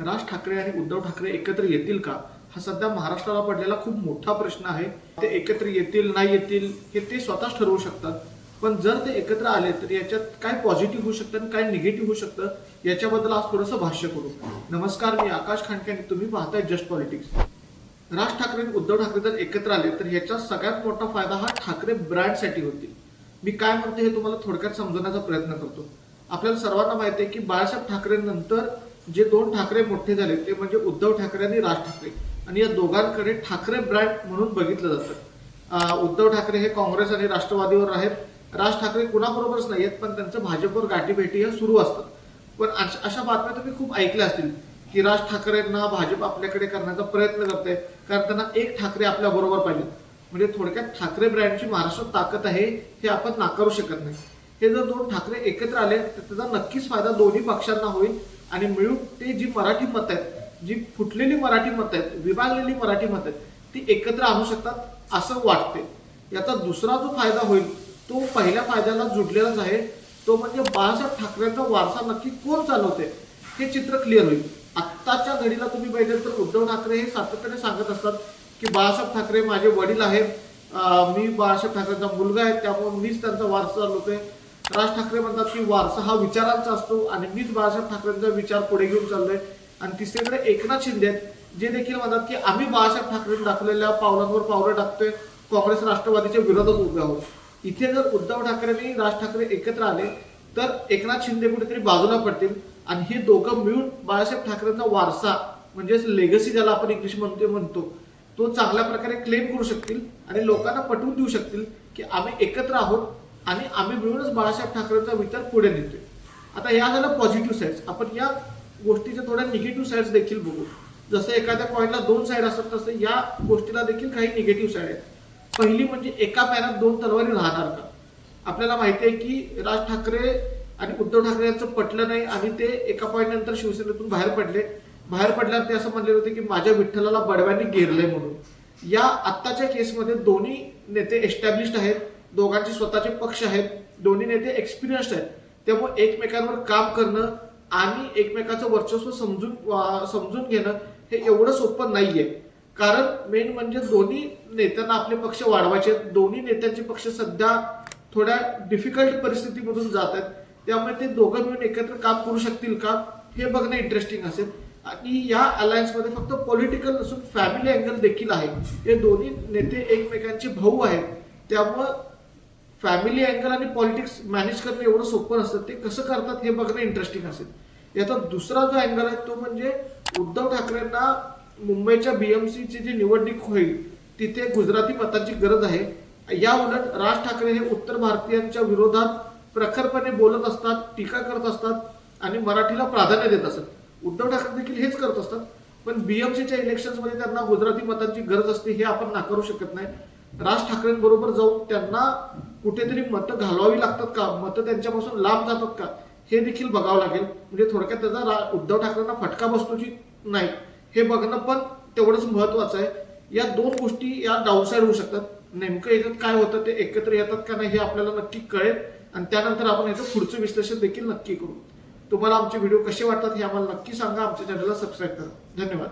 राज ठाकरे आणि उद्धव ठाकरे एकत्र येतील का? हा सध्या महाराष्ट्राला पडलेला खूप मोठा प्रश्न आहे. ते एकत्र येतील नाही येतील हे ते स्वतःच ठरवू शकतात. पण जर ते एकत्र आले तर याच्यात काय पॉझिटिव्ह होऊ शकतं आणि काय निगेटिव्ह होऊ शकतं? याच्याबद्दल आज थोडंसं भाष्य करू. नमस्कार मी आकाश खांडके आणि तुम्ही पाहताय जस्ट पॉलिटिक्स. राज ठाकरे आणि उद्धव ठाकरे जर एकत्र आले तर याचा सगळ्यात मोठा फायदा हा ठाकरे ब्रँडसाठी होतील. मी काय म्हणते हे तुम्हाला थोडक्यात समजवण्याचा प्रयत्न करतो. आपल्याला सर्वांना माहिती आहे की बाळासाहेब ठाकरे नंतर जे दोन ठाकरे मोठे झाले ते म्हणजे उद्धव ठाकरे आणि राज ठाकरे. आणि या दोघांकडे ठाकरे ब्रँड म्हणून बघितलं जातं. उद्धव ठाकरे हे काँग्रेस आणि राष्ट्रवादीवर आहेत. राज ठाकरे कुणाबरोबरच नाही आहेत पण त्यांचं भाजपवर गाठीभेटी हे सुरू असतात. पण अश- अशा बातम्या तुम्ही खूप ऐकल्या असतील की राज ठाकरेंना भाजप आपल्याकडे करण्याचा प्रयत्न करते कारण त्यांना एक ठाकरे आपल्या बरोबर पाहिजे म्हणजे थोडक्यात ठाकरे ब्रँडची महाराष्ट्रात ताकद आहे हे आपण नाकारू शकत नाही. हे जर दोन ठाकरे एकत्र आले तर त्याचा नक्कीच फायदा दोन्ही पक्षांना होईल. आणि मिळून ते जी मराठी मत आहेत जी फुटलेली मराठी मत आहेत विभागलेली मराठी मत आहेत ती एकत्र आणू शकतात असं वाटते. याचा दुसरा जो फायदा होईल तो पहिल्या फायद्याला जुडलेलाच आहे. तो म्हणजे बाळासाहेब ठाकरेंचा वारसा नक्की कोण चालवते हे चित्र क्लिअर होईल. आत्ताच्या घडीला तुम्ही पाहिजे तर उद्धव ठाकरे हे सातत्याने सांगत असतात की बाळासाहेब ठाकरे माझे वडील आहेत मी बाळासाहेब ठाकरेंचा मुलगा आहे त्यामुळे मीच त्यांचा वारसा चालवतोय. राज ठाकरे म्हणतात की वारसा हा विचारांचा असतो आणि मीच बाळासाहेब ठाकरेंचा विचार पुढे घेऊन चाललोय. आणि तिसरीकडे एकनाथ शिंदे आहेत जे देखील म्हणतात की आम्ही बाळासाहेब ठाकरेंनी दाखवलेल्या पावलांवर पावलं टाकतोय. काँग्रेस राष्ट्रवादीच्या विरोधात उभे आहोत. इथे जर उद्धव ठाकरेंनी राज ठाकरे एकत्र आले तर एकनाथ शिंदे कुठेतरी बाजूला पडतील. आणि हे दोघं मिळून बाळासाहेब ठाकरेंचा वारसा म्हणजेच लेगसी ज्याला आपण इंग्लिश म्हणतो म्हणतो तो चांगल्या प्रकारे क्लेम करू शकतील आणि लोकांना पटवून देऊ शकतील की आम्ही एकत्र आहोत. आणि आम्ही मिळूनच बाळासाहेब ठाकरेंचा विचार पुढे नेतोय. आता या झालं पॉझिटिव्ह साईड्स आपण या गोष्टीच्या थोड्या निगेटिव्ह साईड्स देखील बघू. जसं एखाद्या कॉईनला दोन साईड असतात तसं या गोष्टीला देखील काही निगेटिव्ह साईड आहेत. पहिली म्हणजे एका पॅनात दोन तलवारी राहणार का? आपल्याला माहिती आहे की राज ठाकरे आणि उद्धव ठाकरे यांचं पटलं नाही आणि ते एका पॉईंट नंतर शिवसेनेतून बाहेर पडले. बाहेर पडल्यावर ते असं म्हणले होते की माझ्या विठ्ठलाला बडव्यांनी घेरलंय म्हणून. या आत्ताच्या केसमध्ये दोन्ही नेते एस्टॅब्लिश्ड आहेत. दोघांचे स्वतःचे पक्ष आहेत दोन्ही नेते एक्सपिरियन्स्ड आहेत. त्यामुळे एकमेकांवर काम करणं आणि एकमेकाचं वर्चस्व समजून वा- समजून घेणं हे एवढं सोपं नाहीये. कारण मेन म्हणजे दोन्ही नेत्यांना आपले पक्ष वाढवायचे आहेत. दोन्ही नेत्यांचे पक्ष सध्या थोड्या डिफिकल्ट परिस्थितीमधून जात आहेत. त्यामुळे ते दोघं मिळून एकत्र काम करू शकतील का हे बघणं इंटरेस्टिंग असेल. आणि या अलायन्समध्ये फक्त पॉलिटिकल नसून फॅमिली अँगल देखील आहे. हे दोन्ही नेते एकमेकांचे भाऊ आहेत. त्यामुळं फॅमिली अँगल आणि पॉलिटिक्स मॅनेज करणं एवढं सोपं नसतं. ते कसं करतात हे बघणं इंटरेस्टिंग असेल. याचा दुसरा जो अँगल आहे तो म्हणजे उद्धव ठाकरेंना मुंबईच्या बीएमसीची जी निवडणूक होईल तिथे गुजराती मतांची गरज आहे. या उलट राज ठाकरे हे उत्तर भारतीयांच्या विरोधात प्रखरपणे बोलत असतात टीका करत असतात आणि मराठीला प्राधान्य देत असतात. उद्धव ठाकरे देखील हेच करत असतात. पण बीएमसीच्या सीच्या इलेक्शन्समध्ये त्यांना गुजराती मतांची गरज असते हे आपण नाकारू शकत नाही. राज ठाकरेंबरोबर जाऊन त्यांना कुठेतरी मतं घालवावी लागतात का? मतं त्यांच्यापासून लांब जातात का? हे देखील बघावं लागेल. म्हणजे थोडक्यात त्याचा रा- उद्धव ठाकरेंना फटका बसतो की नाही. हे बघणं पण तेवढंच महत्वाचं आहे. या दोन गोष्टी या डाऊनसाईड होऊ शकतात. नेमकं याच्यात काय होतं ते एकत्र येतात का नाही हे आपल्याला नक्की कळेल. आणि त्यानंतर आपण याचं पुढचं विश्लेषण देखील नक्की करू. तुम्हाला आमचे व्हिडिओ कसे वाटतात हे आम्हाला नक्की सांगा. आमच्या चॅनलला सबस्क्राईब करा. धन्यवाद.